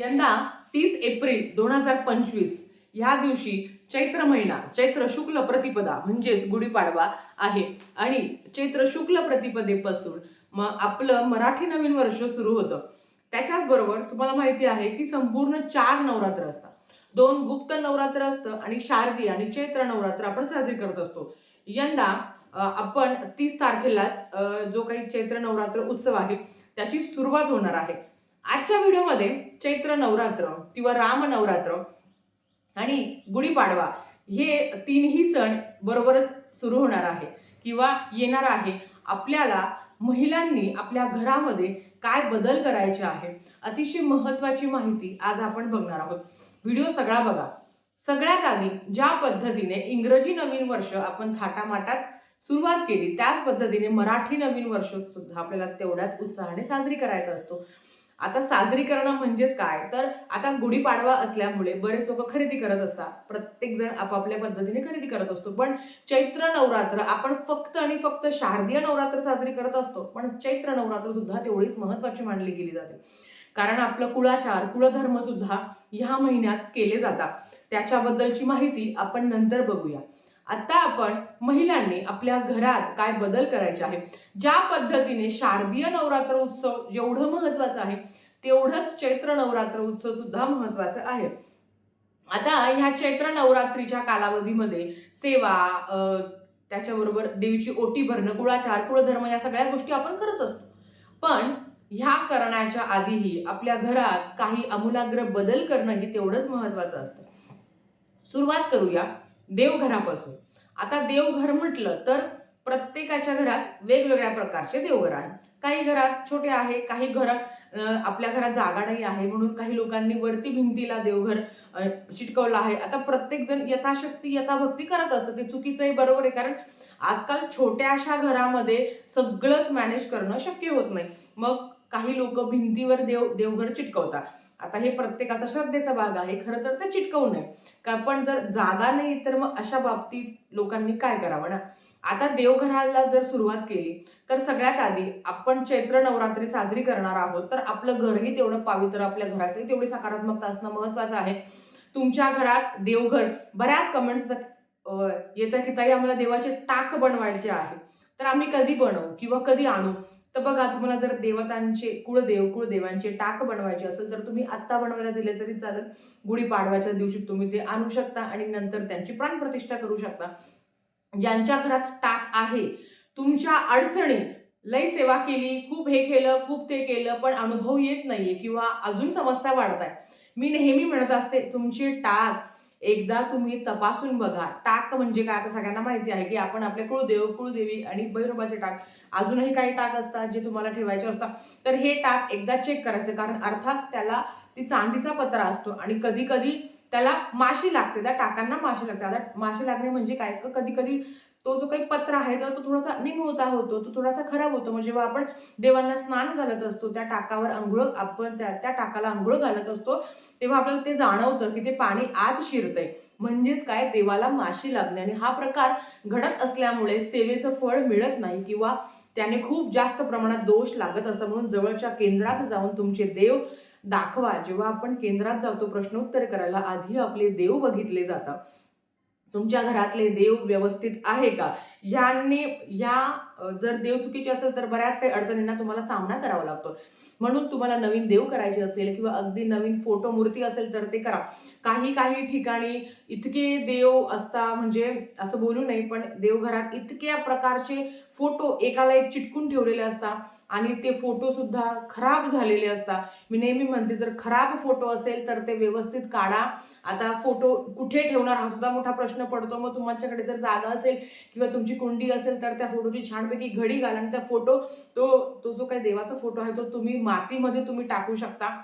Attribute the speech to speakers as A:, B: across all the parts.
A: यंदा तीस एप्रिल दोन हजार पंचवीस ह्या दिवशी चैत्र महिना चैत्र शुक्ल प्रतिपदा म्हणजेच गुढीपाडवा आहे. आणि चैत्र शुक्ल प्रतिपदेपासून म आपलं मराठी नवीन वर्ष सुरू होतं. त्याच्याच बरोबर तुम्हाला माहिती आहे की संपूर्ण चार नवरात्र असतात. दोन गुप्त नवरात्र असतं आणि शारदी आणि चैत्र नवरात्र आपण साजरी करत असतो. यंदा आपण तीस तारखेलाच जो काही चैत्र नवरात्र उत्सव आहे त्याची सुरुवात होणार आहे. आजच्या व्हिडिओमध्ये चैत्र नवरात्र किंवा राम नवरात्र आणि गुढीपाडवा हे तीनही सण बरोबरच सुरू होणार आहे किंवा येणार आहे. आपल्याला महिलांनी आपल्या घरामध्ये काय बदल करायचे आहे अतिशय महत्वाची माहिती आज आपण बघणार आहोत. व्हिडिओ सगळा बघा. सगळ्यात आधी ज्या पद्धतीने इंग्रजी नवीन वर्ष आपण थाटामाटात सुरुवात केली त्याच पद्धतीने मराठी नवीन वर्ष सुद्धा आपल्याला तेवढ्याच उत्साहाने साजरी करायचा असतो. आता साजरी करणं म्हणजेच काय? तर आता गुढीपाडवा असल्यामुळे बरेच लोक खरेदी करत असतात. प्रत्येक जण आपापल्या पद्धतीने खरेदी करत असतो. पण चैत्र नवरात्र आपण फक्त आणि फक्त शारदीय नवरात्र साजरी करत असतो. पण चैत्र नवरात्र सुद्धा तेवढीच महत्वाची मानली गेली जाते. कारण आपलं कुळाचार कुळधर्म सुद्धा ह्या महिन्यात केले जातात. त्याच्याबद्दलची माहिती आपण नंतर बघूया. आता आपण महिलांनी आपल्या घरात काय बदल करायचे आहे? ज्या पद्धतीने शारदीय नवरात्र उत्सव जेवढं महत्वाचं आहे तेवढंच चैत्र नवरात्र उत्सव सुद्धा महत्वाचं आहे. आता ह्या चैत्र नवरात्रीच्या कालावधीमध्ये सेवा त्याच्याबरोबर देवीची ओटी भरणं कुळाचार कुळधर्म या सगळ्या गोष्टी आपण करत असतो. पण ह्या करण्याच्या आधीही आपल्या घरात काही आमूलाग्र बदल करणं ही तेवढंच महत्वाचं असतं. सुरुवात करूया. देवघरापासून. आता देवघर म्हटलं तर प्रत्येकाच्या घरात वेगवेगळ्या प्रकारचे देवघर आहे काही घरात छोटे आहे काही घरात आपल्या घरात जागा नाही आहे म्हणून काही लोकांनी वरती भिंतीला देवघर चिटकवलं आहे. आता प्रत्येक जण यथाशक्ती यथाभक्ती करत असतं. ते चुकीचंही बरोबर आहे कारण आजकाल छोट्याशा घरामध्ये सगळंच मॅनेज करणं शक्य होत नाही. मग काही लोक भिंतीवर देव देवघर चिटकवतात. आता हे प्रत्येकाचा श्रद्धेचा भाग आहे खरं तर ते चिटकवू नये का पण जर जागा नाही तर मग अशा बाबतीत लोकांनी काय करावं ना? आता देवघराला जर सुरुवात केली तर सगळ्यात आधी आपण चैत्र नवरात्री साजरी करणार आहोत तर आपलं घरही तेवढं पावित्र आपल्या घरातही तेवढी सकारात्मकता असणं महत्वाचं आहे. तुमच्या घरात देवघर बऱ्याच कमेंट्स येतं की ताई आम्हाला देवाचे टाक बनवायचे आहे. तर आम्ही कधी बनवू किंवा कधी आणू? तर बघा तुम्हाला जर देवतांचे कुळदेव कुळदेवांचे टाक बनवायचे असेल तर तुम्ही आत्ता बनवायला दिले तरी चालेल. गुढीपाडव्याच्या दिवशी तुम्ही ते आणू शकता आणि नंतर त्यांची प्राणप्रतिष्ठा करू शकता. ज्यांच्या घरात टाक आहे तुमच्या अडचणी लय सेवा केली खूप हे केलं खूप ते केलं पण अनुभव येत नाहीये किंवा अजून समस्या वाढत आहे मी नेहमी म्हणत असते तुमचे टाक एकदा तुम्ही तपासून बघा. टाक म्हणजे काय? आता सगळ्यांना माहिती आहे की आपण आपले कुळदेव कुळदेवी आणि बैरोबाचे टाक. अजूनही काही टाक असतात जे तुम्हाला ठेवायचे असतात. तर हे टाक एकदा चेक करायचं. कारण अर्थात त्याला ती चांदीचा पत्रा असतो आणि कधी कधी त्याला माशी लागते. त्या टाकांना माशी लागते. आता माशी लागणे म्हणजे काय? कधी कधी तो जो काही पत्र आहे तर तो थोडासा निमुळता होतो तो थोडासा खराब होतो. म्हणजे जेव्हा आपण देवांना स्नान घालत असतो त्या टाकावर आंघोळ आपण त्या त्या टाकाला आंघोळ घालत असतो तेव्हा आपल्याला ते जाणवतं की ते पाणी आत शिरतंय. म्हणजेच काय? देवाला माशी लागणे. आणि हा प्रकार घडत असल्यामुळे सेवेचं फळ मिळत नाही किंवा त्याने खूप जास्त प्रमाणात दोष लागत असतात. म्हणून जवळच्या केंद्रात जाऊन तुमचे देव दाखवा. जेव्हा आपण केंद्रात जातो प्रश्नोत्तर करायला आधी आपले देव बघितले जातात. तुमच्या घरातले देव व्यवस्थित आहे का? यांनी या जर देव चुकीची असेल तर बऱ्याच काही अडचणींना तुम्हाला सामना करावा लागतो. म्हणून तुम्हाला नवीन देव करायचे असेल किंवा अगदी नवीन फोटो मूर्ती असेल तर ते करा. काही काही ठिकाणी इतके देव असता म्हणजे असं बोलू नये पण देवघरात इतक्या प्रकारचे फोटो एकाला एक चिटकून ठेवलेले असतात आणि ते फोटोसुद्धा खराब झालेले असतात मी नेहमी म्हणते जर खराब फोटो असेल तर ते व्यवस्थित काढा. आता फोटो कुठे ठेवणार हा सुद्धा मोठा प्रश्न पडतो. मग तुमच्याकडे जर जागा असेल किंवा तुमची कुंडी असेल तर त्या फोटोची छानपैकी घडी घाला आणि त्या फोटो तो तो जो काही देवाचा फोटो आहे तो तुम्ही मातीमध्ये तुम्ही टाकू शकता.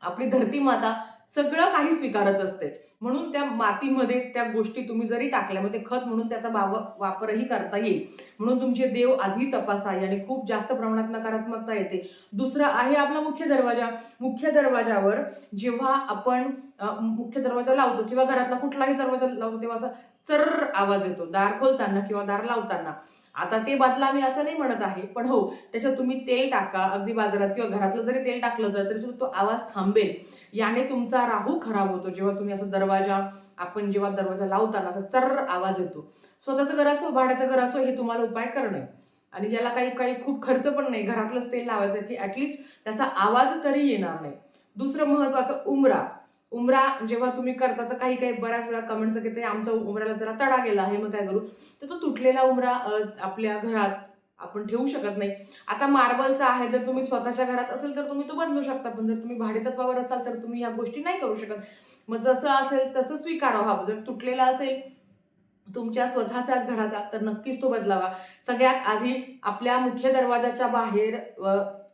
A: आपली धरती माता सगळं काही स्वीकारत असते. म्हणून त्या मातीमध्ये त्या गोष्टी तुम्ही जरी टाकल्या मग ते खत म्हणून त्याचा वाव- वापरही करता येईल. म्हणून तुमचे देव आधी तपासा आणि खूप जास्त प्रमाणात नकारात्मकता येते. दुसरं आहे आपला मुख्य दरवाजा. मुख्य दरवाजावर जेव्हा आपण मुख्य दरवाजा लावतो किंवा घरातला कुठलाही दरवाजा लावतो तेव्हा असा चर्र आवाज येतो दार खोलताना किंवा दार लावताना. आता ते बदला मी असं नाही म्हणत आहे पण हो त्याच्यात तुम्ही तेल टाका अगदी बाजारात किंवा घरातलं जरी तेल टाकलं तर तरी सुद्धा तो आवाज थांबेल. याने तुमचा राहू खराब होतो जेव्हा तुम्ही असं दरवाजा आपण जेव्हा दरवाजा लावताना असा चर्र आवाज येतो. स्वतःचं घर असो भाड्याचं घर असो हे तुम्हाला उपाय करणं. आणि याला काही काही खूप खर्च पण नाही घरातलंच तेल लावायचं की ॲटलिस्ट त्याचा आवाज तरी येणार नाही. दुसरं महत्वाचं उमरा. उमरा जेव्हा तुम्ही करता तर काही काही बऱ्याच वेळा कमेंट्स की ते आमचा उमराला जरा तडा गेला आहे मग काय करू? तर तो तुटलेला उमरा आपल्या घरात आपण ठेवू शकत नाही. आता मार्बलचा आहे जर तुम्ही स्वतःच्या घरात असेल तर तुम्ही तो बदलू शकता. पण जर तुम्ही भाडेतत्वावर असाल तर तुम्ही या गोष्टी नाही करू शकत. मग जसं असेल तसं स्वीकारावं हा. जर तुटलेला असेल तुमच्या स्वतःच्याच घराचा तर नक्कीच तो बदलावा. सगळ्यात आधी आपल्या मुख्य दरवाजाच्या बाहेर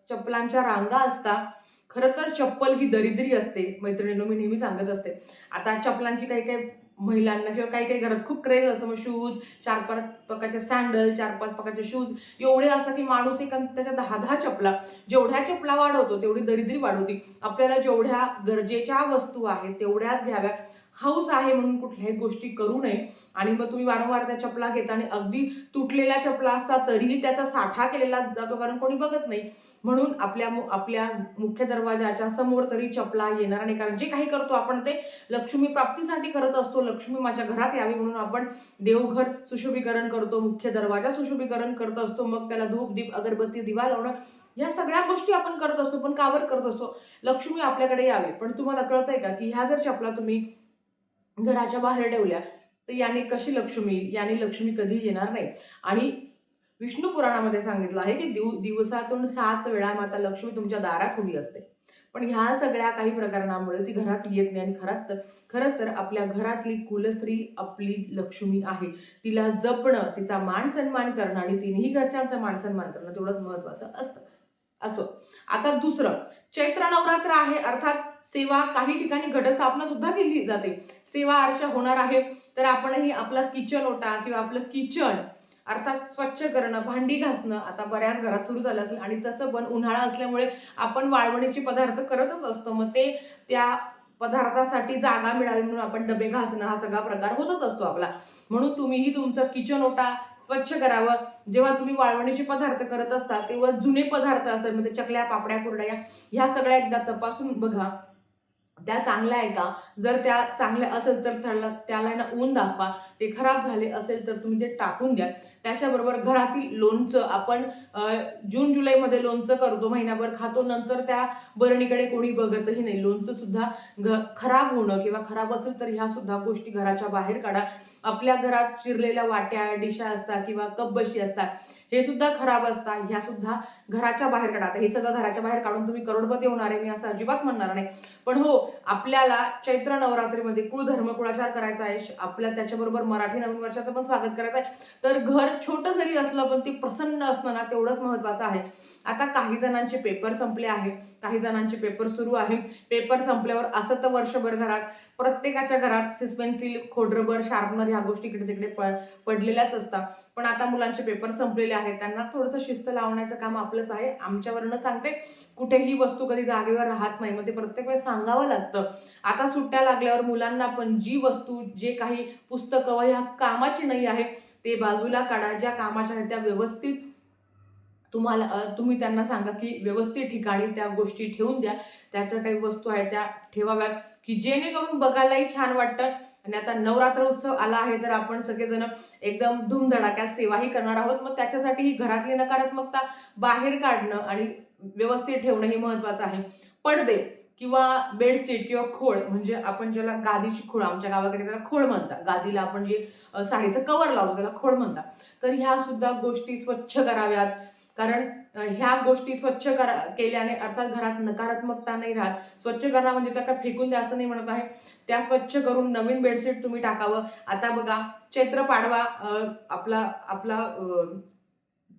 A: चप्पलांच्या रांगा असतात खरं तर चप्पल ही दरिद्री असते मैत्रिणींनो मी नेहमी सांगत असते. आता चप्पलांची काही काही महिलांना किंवा काही काही घरात खूप क्रेज असतं मग शूज चार पाच प्रकारचे सँडल चार पाच प्रकारचे शूज एवढे असतात की माणूस एक त्याच्या दहा दहा चपला जेवढ्या चपला वाढवतो तेवढी दरिद्री वाढवती. आपल्याला जेवढ्या गरजेच्या वस्तू आहेत तेवढ्याच घ्याव्या. हाऊस आहे म्हणून कुठल्याही गोष्टी करू नये. आणि मग तुम्ही वारंवार त्या चपला घेता आणि अगदी तुटलेल्या चपला असतात तरीही त्याचा साठा केलेला जातो कारण कोणी बघत नाही. म्हणून आपल्या आपल्या मुख्य दरवाजाच्या समोर तरी चपला येणार नाही. कारण जे काही करतो आपण ते लक्ष्मी प्राप्तीसाठी करत असतो. लक्ष्मी माझ्या घरात यावी म्हणून आपण देवघर सुशोभीकरण करतो मुख्य दरवाजा सुशोभीकरण करत असतो. मग त्याला धूप दीप अगरबत्ती दिवा लावणं या सगळ्या गोष्टी आपण करत असतो. पण कावर करत असतो. लक्ष्मी आपल्याकडे यावे. पण तुम्हाला कळतंय का की ह्या जर चपला तुम्ही घराच्या बाहेर ठेवल्या तर याने कशी लक्ष्मी याने लक्ष्मी कधी येणार नाही. आणि विष्णू पुराणामध्ये सांगितलं आहे की दिव दिवसातून सात वेळा माता लक्ष्मी तुमच्या दारात उभी असते. पण ह्या सगळ्या काही प्रकरणामुळे ती घरात येत नाही आणि खरात खरंच तर आपल्या घरातली कुलस्त्री आपली लक्ष्मी आहे. तिला जपणं तिचा मान सन्मान करणं आणि तिन्ही घरच्यांचा मान सन्मान करणं तेवढंच महत्वाचं असतं. असो. आता दुसरं चैत्र नवरात्र आहे अर्थात सेवा काही ठिकाणी घटस्थापना सुद्धा केली जाते. सेवा आरशा होणार आहे. तर आपणही आपला किचन ओटा किंवा आपलं किचन अर्थात स्वच्छ करणं भांडी घासणं आता बऱ्याच घरात सुरू झालं असेल आणि तसं पण उन्हाळा असल्यामुळे आपण वाळवणीचे पदार्थ करतच असतो. मग ते त्या पदार्थासाठी जागा मिळावी म्हणून आपण डबे घासणं हा सगळा प्रकार होतच असतो आपला. म्हणून तुम्हीही तुमचं किचन ओटा स्वच्छ करावं. जेव्हा तुम्ही वाळवणीचे पदार्थ करत असता तेव्हा जुने पदार्थ असतात म्हणजे चकल्या पापड्या कुरड्या ह्या सगळ्या एकदा तपासून बघा. त्या चांगल्या आहे का? जर त्या चांगल्या असेल तर त्याला त्याला ना ऊन दाखवा. ते खराब झाले असेल तर तुम्ही ते टाकून द्या त्याच्याबरोबर घरातील लोणचं आपण जून जुलैमध्ये लोणचं करतो महिनाभर खातो नंतर त्या बरणीकडे कोणी बघतही नाही. लोणचं सुद्धा घ खराब होणं किंवा खराब असेल तर ह्या सुद्धा गोष्टी घराच्या बाहेर काढा. आपल्या घरात चिरलेल्या वाट्या डिशा असतात किंवा कप बशी असतात हे सुद्धा खराब असतात. ह्या सुद्धा घराच्या बाहेर काढा. आता हे सगळं घराच्या बाहेर काढून तुम्ही करोडपती होणार आहे मी असं अजिबात म्हणणार नाही. पण हो आपल्याला चैत्र नवरात्रीमध्ये कुळधर्म कुळाचार करायचा आहे. आपल्या त्याच्याबरोबर मराठी नवीन वर्षाचं पण स्वागत करायचं आहे तर घर छोटं जरी असलं पण ती प्रसन्न असणं ना तेवढंच महत्वाचं आहे. आता काही जणांचे पेपर संपले आहे काही जणांचे पेपर सुरू आहे पेपर संपल्यावर असं तर वर्षभर घरात प्रत्येकाच्या घरात सिस्पेन्सिल खोडरबर शार्पनर ह्या गोष्टी इकडे तिकडे प- पडलेल्याच असतात. पण आता मुलांचे पेपर संपलेले आहेत. त्यांना थोडंसं शिस्त लावण्याचं काम आपलंच आहे. आमच्यावरनं सांगते कुठेही वस्तू कधी जागेवर राहत नाही. मग ते प्रत्येक वेळेस सांगावं लागतं. आता सुट्ट्या लागल्यावर मुलांना पण जी वस्तू जे काही पुस्तकं ह्या कामाची नाही आहे ते बाजूला काढा. ज्या कामाच्या आहेत त्या व्यवस्थित तुम्हाला तुम्ही त्यांना सांगा की व्यवस्थित ठिकाणी त्या गोष्टी ठेवून द्या. त्याच्या काही वस्तू आहेत त्या ठेवाव्यात. की जेणेकरून बघायलाही छान वाटतं. आणि आता नवरात्र उत्सव आला आहे तर आपण सगळेजण एकदम धूमधडाक्यात सेवाही करणार आहोत. मग त्याच्यासाठी ही घरातली नकारात्मकता बाहेर काढणं आणि व्यवस्थित ठेवणं हे महत्वाचं आहे. पडदे किंवा बेडशीट किंवा खोळ म्हणजे आपण ज्याला गादीची खोळ आमच्या गावाकडे त्याला खोळ म्हणतात. गादीला आपण जे साडीचं कवर लावतो त्याला खोळ म्हणतात. तर ह्या सुद्धा गोष्टी स्वच्छ कराव्यात. कारण ह्या गोष्टी स्वच्छ करा केल्याने अर्थात घरात नकारात्मकता नाही राहत. स्वच्छ करणं म्हणजे त्या का फेकून द्या असं नाही म्हणत आहे. त्या स्वच्छ करून नवीन बेडशीट तुम्ही टाकावं. आता बघा चैत्र पाडवा आपला आपला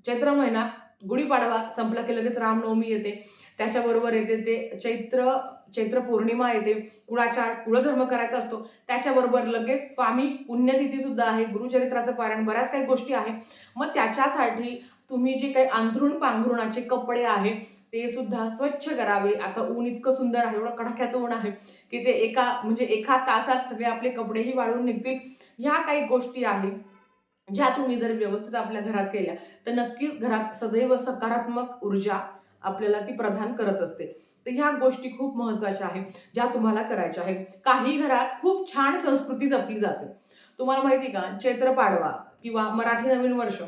A: चैत्र महिना गुढीपाडवा संपला की लगेच रामनवमी येते. त्याच्याबरोबर येते ते चैत्र चैत्र पौर्णिमा येते. कुळाचार कुळधर्म करायचा असतो. त्याच्याबरोबर लगेच स्वामी पुण्यतिथी सुद्धा आहे. गुरुचरित्राचं पारायण बऱ्याच काही गोष्टी आहे. मग त्याच्यासाठी तुम्ही जे काही अंथरुण पांघरुणाचे कपडे आहे ते सुद्धा स्वच्छ करावे. आता ऊन इतकं सुंदर आहे एवढं कडाक्याचं ऊन आहे की ते एका म्हणजे एका तासात सगळे आपले कपडेही वाळून निघतील. ह्या काही गोष्टी आहेत ज्या तुम्ही जर व्यवस्थित आपल्या घरात केल्या तर नक्कीच घरात सदैव सकारात्मक ऊर्जा आपल्याला ती प्रदान करत असते. तर ह्या गोष्टी खूप महत्त्वाच्या आहेत ज्या तुम्हाला करायच्या आहेत. काही घरात खूप छान संस्कृती जपली जाते. तुम्हाला माहिती का? चैत्र पाडवा किंवा मराठी नवीन वर्ष.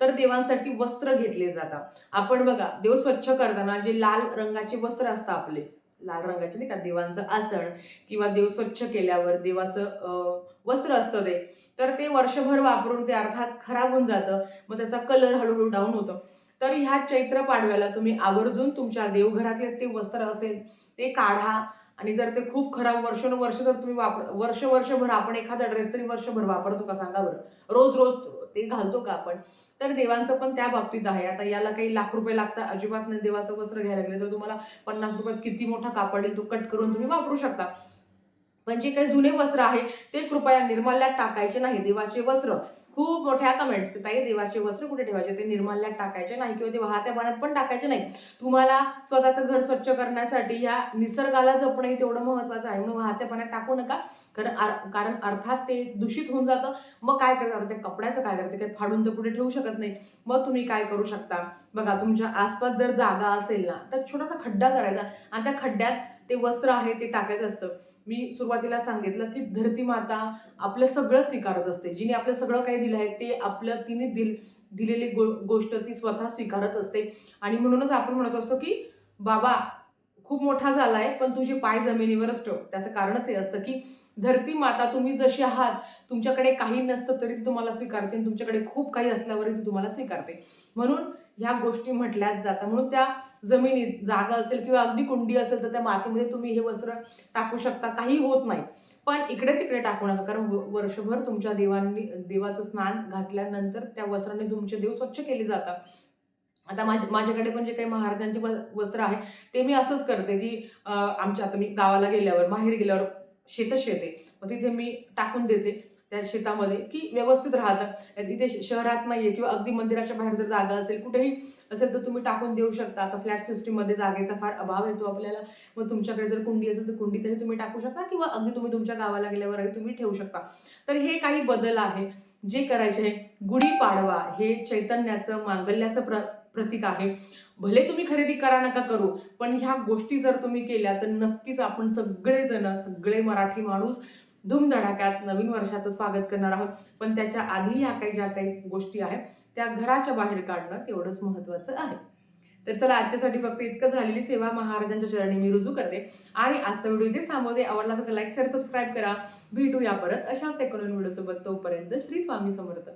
A: तर देवांसाठी वस्त्र घेतले जातात. आपण बघा देव स्वच्छ करताना जे लाल रंगाचे वस्त्र असतं आपले लाल रंगाचे नाही का देवांचं आसन किंवा देव स्वच्छ केल्यावर देवाचं वस्त्र असतं ते तर ते वर्षभर वापरून ते अर्थात खराब होऊन जातं मग त्याचा कलर हळूहळू डाऊन होतं. तर ह्या चैत्र पाडव्याला तुम्ही आवर्जून तुमच्या देवघरातले ते वस्त्र असेल ते काढा आणि जर ते खूप खराब वर्षानुवर्ष जर तुम्ही वापर वर्ष वर्षभर आपण एखादा ड्रेस तरी वर्षभर वापरतो का सांगा बरं? रोज रोज ते घालतो का आपण? तर देवांचं पण त्या बाबतीत आहे. आता याला काही लाख रुपये लागतात. अजिबात नाही. देवाचं वस्त्र घ्यायला गेलं तर तुम्हाला पन्नास रुपयात किती मोठा कापड तो कट करून तुम्ही वापरू शकता. पण जे काही जुने वस्त्र आहे ते कृपया निर्माल्यात टाकायचे नाही. देवाचे वस्त्र. खूप मोठ्या कमेंट्स ताई देवाचे वस्त्र कुठे ठेवायचे? ते निर्माल्यात टाकायचे नाही किंवा ते वाहत्या पाण्यात पण टाकायचे नाही. तुम्हाला स्वतःचं घर स्वच्छ करण्यासाठी या निसर्गाला जपणं तेवढं महत्वाचं आहे. म्हणून वाहत्या पाण्यात टाकू नका. कारण कारण अर्थात ते दूषित होऊन जातं. मग काय करतात त्या कपड्याचं काय करते काही फाडून तर कुठे ठेवू शकत नाही. मग तुम्ही काय करू शकता? बघा तुमच्या आसपास जर जागा असेल ना तर छोटासा खड्डा करायचा. आणि त्या खड्ड्यात ते वस्त्र आहे ते टाकायचं असतं. मी सुरुवातीला सांगितलं की धरती माता आपलं सगळं स्वीकारत असते. जिने आपलं सगळं काही दिलं आहे ते आपलं तिने दिल दिलेली गो गोष्ट ती स्वतः स्वीकारत असते. आणि म्हणूनच आपण म्हणत असतो की बाबा खूप मोठा झालाय पण तुझे पाय जमिनीवरच ठेव. त्याचं कारणच हे असतं की धरती माता तुम्ही जशी आहात तुमच्याकडे काही नसतं तरी ती तुम्हाला स्वीकारते आणि तुमच्याकडे खूप काही असल्यावरही ती तुम्हाला स्वीकारते. म्हणून ह्या गोष्टी म्हटल्याच जातात म्हणून त्या जमिनीत जागा असेल किंवा अगदी कुंडी असेल तर त्या मातीमध्ये तुम्ही हे वस्त्र टाकू शकता. काही होत नाही. पण इकडे तिकडे टाकू नका. कारण व- वर्षभर तुमच्या देवांनी देवाचं स्नान घातल्यानंतर त्या वस्त्राने तुमचे देव स्वच्छ केले जातात. आता माझ्या माझ्याकडे पण जे काही महाराजांचे व- वस्त्र आहे ते मी असंच करते की आमच्या आता मी गावाला गेल्यावर बाहेर गेल्यावर शेतच शेते. मग तिथे मी टाकून देते. त्या शेतामध्ये की व्यवस्थित राहतात इथे शहरात शहरात नाहीये किंवा अगदी मंदिराच्या बाहेर जर जागा असेल कुठेही असेल तर तुम्ही टाकून देऊ शकता. आता फ्लॅट सिस्टीममध्ये जागेचा फार अभाव येतो आपल्याला. मग तुमच्याकडे जर कुंडी असेल तर कुंडीतही तुम्ही टाकू शकता किंवा अगदी तुम्ही तुमच्या गावाला गेल्यावरही तुम्ही ठेवू शकता. तर हे काही बदल आहे जे करायचे आहे. गुढीपाडवा हे चैतन्याचं मांगल्याचं प्र प्रतीक आहे. भले तुम्ही खरेदी करा नका करू पण ह्या गोष्टी जर तुम्ही केल्या तर नक्कीच आपण सगळेजण सगळे मराठी माणूस धूमधडाक्यात नवीन वर्षाचं स्वागत करणार आहोत. पण त्याच्या आधी या काही ज्या काही गोष्टी आहेत त्या घराच्या बाहेर काढणं तेवढंच महत्त्वाचं आहे. तर चला आजच्यासाठी फक्त इतकं झालेली सेवा महाराजांच्या चरणी मी रुजू करते. आणि आजचा व्हिडिओ इथे सामोदे आवडला असेल तर लाईक शेअर सबस्क्राईब करा. भेटूया परत अशाच एकोणीस व्हिडिओसोबत. तोपर्यंत श्री स्वामी समर्थ.